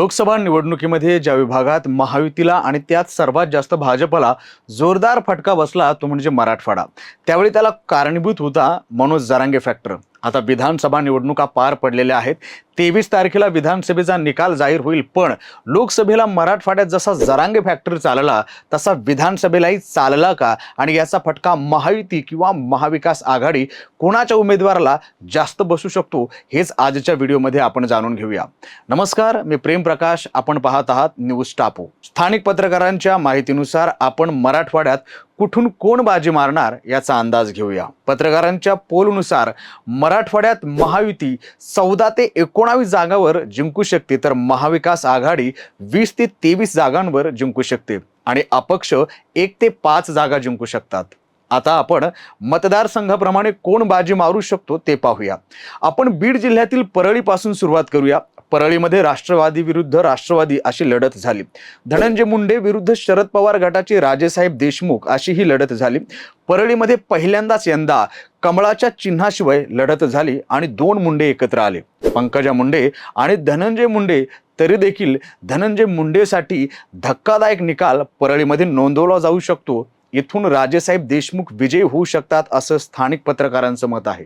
लोकसभा निवडणुकीमध्ये ज्या विभागात महायुतीला आणि त्यात सर्वात जास्त भाजपला जोरदार फटका बसला तो म्हणजे मराठवाडा. त्यावेळी त्याला कारणीभूत होता मनोज जरांगे फॅक्टर आता विधानसभा निवडणुका पार पडलेल्या आहेत. तेवीस तारखेला विधानसभेचा निकाल जाहीर होईल पण लोकसभेला मराठवाड्यात जसा जरांगे फॅक्टर चालला तसा विधानसभेलाही चालला का? आणि याचा फटका महायुती किंवा महाविकास आघाडी कोणाच्या उमेदवाराला जास्त बसू शकतो? हेच आजच्या व्हिडिओमध्ये आपण जाणून घेऊया. नमस्कार मी प्रेम प्रकाश आपण पाहत आहात न्यूज टापू. स्थानिक पत्रकारांच्या माहितीनुसार आपण मराठवाड्यात कुठून कोण बाजी मारणार याचा अंदाज घेऊया. पत्रकारांच्या पोलनुसार मराठवाड्यात महायुती चौदा ते एकोणावीस जागावर जिंकू शकते तर महाविकास आघाडी वीस ते तेवीस जागांवर जिंकू शकते आणि अपक्ष एक ते पाच जागा जिंकू शकतात. आता आपण मतदारसंघाप्रमाणे कोण बाजी मारू शकतो ते पाहूया. आपण बीड जिल्ह्यातील परळीपासून सुरुवात करूया. परळीमध्ये राष्ट्रवादी विरुद्ध राष्ट्रवादी अशी लढत झाली. धनंजय मुंडे विरुद्ध शरद पवार गटाचे राजेसाहेब देशमुख अशी ही लढत झाली. परळीमध्ये पहिल्यांदाच यंदा कमळाच्या चिन्हाशिवाय लढत झाली आणि दोन मुंडे एकत्र आले. पंकजा मुंडे आणि धनंजय मुंडे तरी देखील धनंजय मुंडेसाठी धक्कादायक निकाल परळीमध्ये नोंदवला जाऊ शकतो. इथून राजेसाहेब देशमुख विजयी होऊ शकतात असं स्थानिक पत्रकारांचं मत आहे.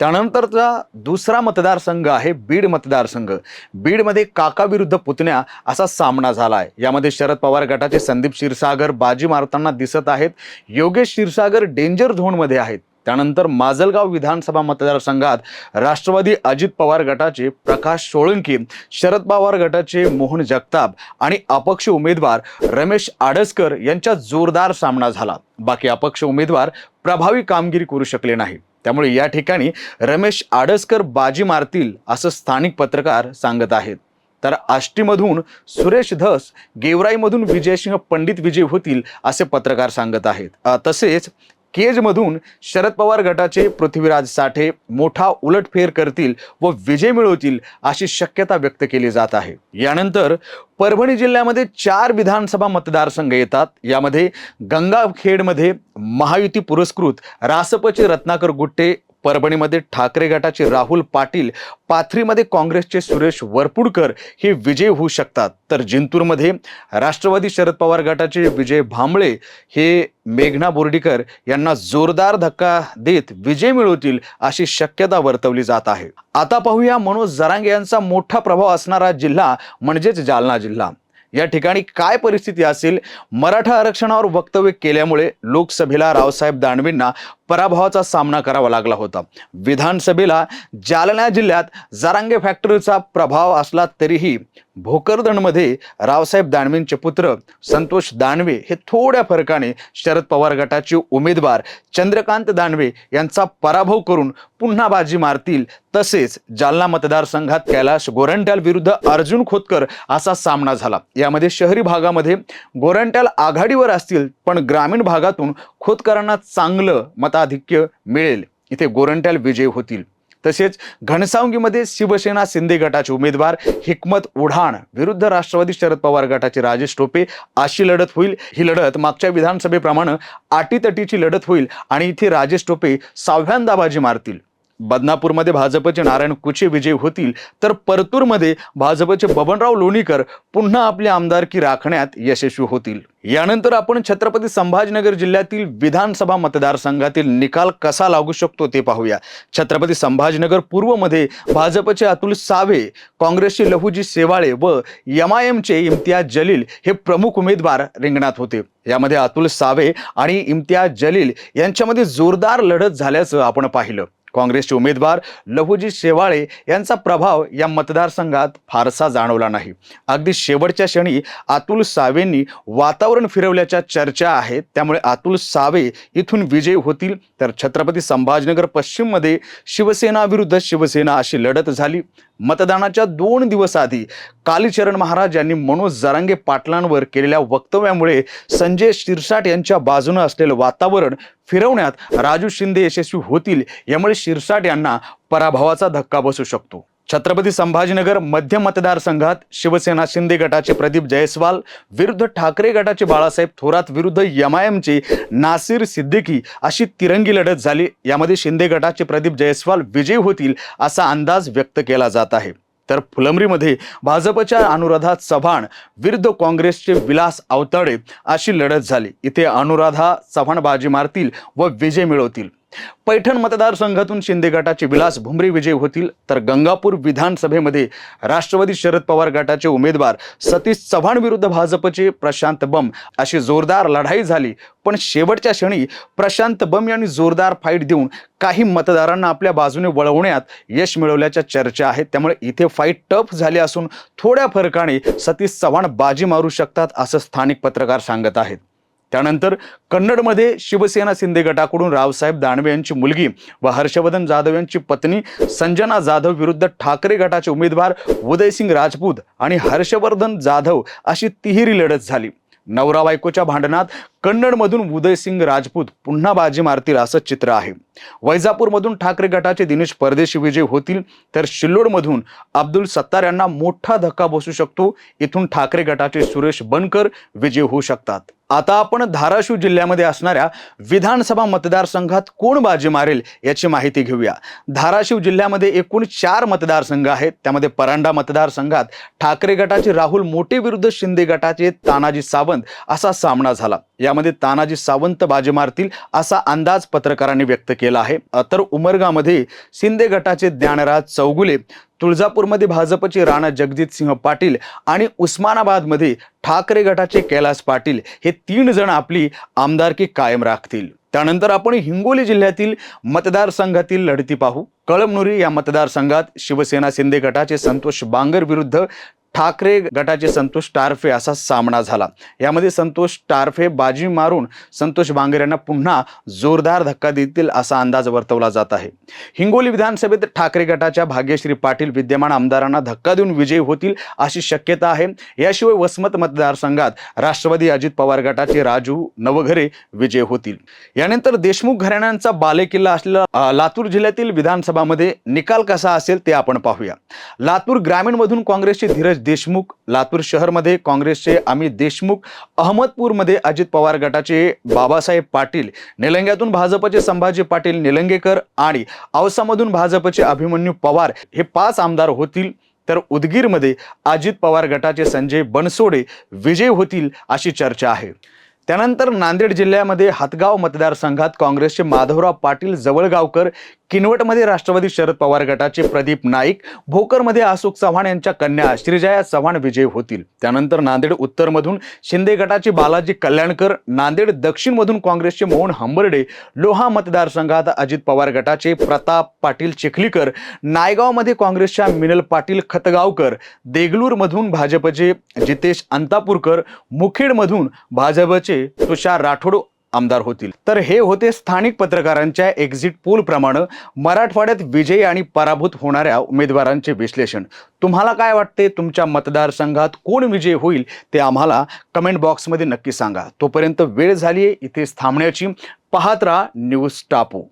त्यानंतरचा दुसरा मतदारसंघ आहे बीड मतदारसंघ. बीडमध्ये काका विरुद्ध पुतण्या असा सामना झाला आहे यामध्ये शरद पवार गटाचे संदीप क्षीरसागर बाजी मारताना दिसत आहेत. योगेश क्षीरसागर डेंजर झोनमध्ये आहेत. त्यानंतर माजलगाव विधानसभा मतदारसंघात राष्ट्रवादी अजित पवार गटाचे प्रकाश सोळंकी शरद पवार गटाचे मोहन जगताप आणि अपक्ष उमेदवार रमेश आडसकर यांच्या जोरदार सामना झाला. बाकी अपक्ष उमेदवार प्रभावी कामगिरी करू शकले नाही त्यामुळे या ठिकाणी रमेश आडसकर बाजी मारतील असं स्थानिक पत्रकार सांगत आहेत. तर आष्टीमधून सुरेश धस गेवराईमधून विजयसिंह पंडित विजय होतील असे पत्रकार सांगत आहेत. तसेच केजमधून शरद पवार गटाचे पृथ्वीराज साठे मोठा उलटफेर करतील व विजय मिळवतील अशी शक्यता व्यक्त केली जात आहे. यानंतर परभणी जिल्ह्यामध्ये चार विधानसभा मतदारसंघ येतात. यामध्ये गंगाखेडमध्ये महायुती पुरस्कृत रासपचे रत्नाकर गुट्टे परभणीमध्ये ठाकरे गटाचे राहुल पाटील पाथरीमध्ये काँग्रेसचे सुरेश वरपुडकर हे विजय होऊ शकतात. तर जिंतूरमध्ये राष्ट्रवादी शरद पवार गटाचे विजय भांबळे हे मेघना बोर्डीकर यांना जोरदार धक्का देत विजय मिळवतील अशी शक्यता वर्तवली जात आहे. आता पाहूया मनोज जरांगे यांचा मोठा प्रभाव असणारा जिल्हा म्हणजेच जालना जिल्हा. या ठिकाणी काय परिस्थिती असेल? मराठा आरक्षणावर वक्तव्य केल्यामुळे लोकसभेला रावसाहेब दानवेंना पराभवाचा सामना करावा लागला होता. विधानसभेला जालना जिल्ह्यात जारांगे फॅक्टरीचा प्रभाव असला तरीही भोकरदनमध्ये रावसाहेब दानवेंचे पुत्र संतोष दानवे हे थोड्या फरकाने शरद पवार गटाचे उमेदवार चंद्रकांत दानवे यांचा पराभव करून पुन्हा बाजी मारतील. तसेच जालना मतदारसंघात कैलाश गोरंट्याल विरुद्ध अर्जुन खोतकर असा सामना झाला. यामध्ये शहरी भागामध्ये गोरंट्याल आघाडीवर असतील पण ग्रामीण भागातून खोतकरांना चांगलं मताधिक्य मिळेल. इथे गोरंट्याल विजय होतील. तसेच घनसावंगीमध्ये शिवसेना शिंदे गटाचे उमेदवार हिकमत उढाण विरुद्ध राष्ट्रवादी शरद पवार गटाचे राजेश टोपे अशी लढत होईल. ही लढत मागच्या विधानसभेप्रमाणे आटीतटीची लढत होईल आणि इथे राजेश टोपे सहाव्यांदा बाजी मारतील. बदनापूरमध्ये भाजपचे नारायण कुचे विजयी होतील तर परतूरमध्ये भाजपचे बबनराव लोणीकर पुन्हा आपली आमदारकी राखण्यात यशस्वी होतील. यानंतर आपण छत्रपती संभाजीनगर जिल्ह्यातील विधानसभा मतदारसंघातील निकाल कसा लागू शकतो ते पाहूया. छत्रपती संभाजीनगर पूर्वमध्ये भाजपचे अतुल सावे काँग्रेसचे लहुजी सेवाळे व एम आय एमचे इम्तियाज जलील हे प्रमुख उमेदवार रिंगणात होते. यामध्ये अतुल सावे आणि इम्तियाज जलील यांच्यामध्ये जोरदार लढत झाल्याचं आपण पाहिलं. काँग्रेसचे उमेदवार लहुजी शेवाळे यांचा प्रभाव या मतदारसंघात फारसा जाणवला नाही. अगदी शेवटच्या क्षणी अतुल सावेंनी वातावरण फिरवल्याच्या चर्चा आहेत. त्यामुळे अतुल सावे इथून विजयी होतील. तर छत्रपती संभाजीनगर पश्चिममध्ये शिवसेना विरुद्ध शिवसेना अशी लढत झाली. मतदानाच्या दोन दिवस आधी कालीचरण महाराज यांनी मनोज जरांगे पाटलांवर केलेल्या वक्तव्यामुळे संजय शिरसाट यांच्या बाजूनं असलेलं वातावरण फिरवण्यात राजू शिंदे यशस्वी होतील यामुळे शिरसाट यांना पराभवाचा धक्का बसू शकतो. छत्रपती संभाजीनगर मध्य मतदारसंघात शिवसेना शिंदे गटाचे प्रदीप जयस्वाल विरुद्ध ठाकरे गटाचे बाळासाहेब थोरात विरुद्ध एम आय एमचे नासिर सिद्दीकी अशी तिरंगी लढत झाली. यामध्ये शिंदे गटाचे प्रदीप जयस्वाल विजयी होतील असा अंदाज व्यक्त केला जात आहे. तर फुलंब्रीमध्ये भाजपच्या अनुराधा चव्हाण विरुद्ध काँग्रेसचे विलास अवताडे अशी लढत झाली. इथे अनुराधा चव्हाण बाजी मारतील व विजय मिळवतील. पैठण मतदारसंघातून शिंदे गटाचे विलास भुमरे विजयी होतील तर गंगापूर विधानसभेमध्ये राष्ट्रवादी शरद पवार गटाचे उमेदवार सतीश चव्हाण विरुद्ध भाजपचे प्रशांत बम अशी जोरदार लढाई झाली. पण शेवटच्या क्षणी प्रशांत बम यांनी जोरदार फाईट देऊन काही मतदारांना आपल्या बाजूने वळवण्यात यश मिळवल्याच्या चर्चा आहेत. त्यामुळे इथे फाईट टफ झाली असून थोड्या फरकाने सतीश चव्हाण बाजी मारू शकतात असं स्थानिक पत्रकार सांगत आहेत. त्यानंतर कन्नडमध्ये शिवसेना शिंदे गटाकडून रावसाहेब दानवे यांची मुलगी व हर्षवर्धन जाधव यांची पत्नी संजना जाधव विरुद्ध ठाकरे गटाचे उमेदवार उदयसिंग राजपूत आणि हर्षवर्धन जाधव अशी तिहेरी लढत झाली. नवरा बायकोच्या भांडणात कन्नडमधून उदयसिंग राजपूत पुन्हा बाजी मारतील असं चित्र आहे. वैजापूरमधून ठाकरे गटाचे दिनेश परदेशी विजय होतील तर शिल्लोडमधून अब्दुल सत्तार यांना मोठा धक्का बसू शकतो. इथून ठाकरे गटाचे सुरेश बनकर विजय होऊ शकतात. आता आपण धाराशिव जिल्ह्यामध्ये असणाऱ्या विधानसभा मतदारसंघात कोण बाजी मारेल याची माहिती घेऊया. धाराशिव जिल्ह्यामध्ये एकूण चार मतदारसंघ आहेत. त्यामध्ये परांडा मतदारसंघात ठाकरे गटाचे राहुल मोठे विरुद्ध शिंदे गटाचे तानाजी सावंत असा सामना झाला. यामध्ये तानाजी सावंत बाजी मारतील असा अंदाज पत्रकारांनी व्यक्त केला आहे. तर उमरगामध्ये शिंदे गटाचे ज्ञानराज चौगुले तुळजापूरमध्ये भाजपचे राणा जगजित सिंह पाटील आणि उस्मानाबादमध्ये ठाकरे गटाचे कैलास पाटील हे तीन जण आपली आमदारकी कायम राखतील. त्यानंतर आपण हिंगोली जिल्ह्यातील मतदारसंघातील लढती पाहू. कळमनुरी या मतदारसंघात शिवसेना शिंदे गटाचे संतोष बांगर विरुद्ध ठाकरे गटाचे संतोष टारफे असा सामना झाला. यामध्ये संतोष टारफे बाजी मारून संतोष बांगर यांना पुन्हा जोरदार धक्का देतील असा अंदाज वर्तवला जात आहे. हिंगोली विधानसभेत ठाकरे गटाच्या भाग्यश्री पाटील विद्यमान आमदारांना धक्का देऊन विजयी होतील अशी शक्यता आहे. याशिवाय वसमत मतदारसंघात राष्ट्रवादी अजित पवार गटाचे राजू नवघरे विजय होतील. यानंतर देशमुख घराण्यांचा बालेकिल्ला असलेला लातूर जिल्ह्यातील विधानसभा विधानसभामध्ये निकाल कसा असेल ते आपण पाहूया. लातूर ग्रामीणमधून काँग्रेसचे धीरज देशमुख लातूर शहरमध्ये काँग्रेसचे अमित देशमुख अहमदपूरमध्ये अजित पवार गटाचे बाबासाहेब पाटील निलंग्यातून भाजपचे संभाजी पाटील निलंगेकर आणि औसामधून भाजपचे अभिमन्यू पवार हे पाच आमदार होतील. तर उदगीरमध्ये अजित पवार गटाचे संजय बनसोडे विजय होतील अशी चर्चा आहे. त्यानंतर नांदेड जिल्ह्यामध्ये हातगाव मतदारसंघात काँग्रेसचे माधवराव पाटील जवळगावकर किनवटमध्ये राष्ट्रवादी शरद पवार गटाचे प्रदीप नाईक भोकरमध्ये अशोक चव्हाण यांच्या कन्या श्रीजया चव्हाण विजयी होतील. त्यानंतर नांदेड उत्तरमधून शिंदे गटाचे बालाजी कल्याणकर नांदेड दक्षिणमधून काँग्रेसचे मोहन हंबर्डे लोहा मतदारसंघात अजित पवार गटाचे प्रताप पाटील चिखलीकर नायगावमध्ये काँग्रेसच्या मिनल पाटील खतगावकर देगलूरमधून भाजपचे जितेश अंतापूरकर मुखेडमधून भाजपचे तुषार राठोड आमदार होतील. तर हे होते स्थानिक पत्रकारांच्या एक्झिट पूल प्रमाणे मराठवाड्यात विजयी आणि पराभूत होणाऱ्या उमेदवारांचे विश्लेषण. तुम्हाला काय वाटते? तुमच्या मतदारसंघात कोण विजयी होईल? ते आम्हाला कमेंट बॉक्समध्ये नक्की सांगा. तोपर्यंत वेळ झाली आहे इथेच थांबण्याची. पाहत राहा न्यूज टापू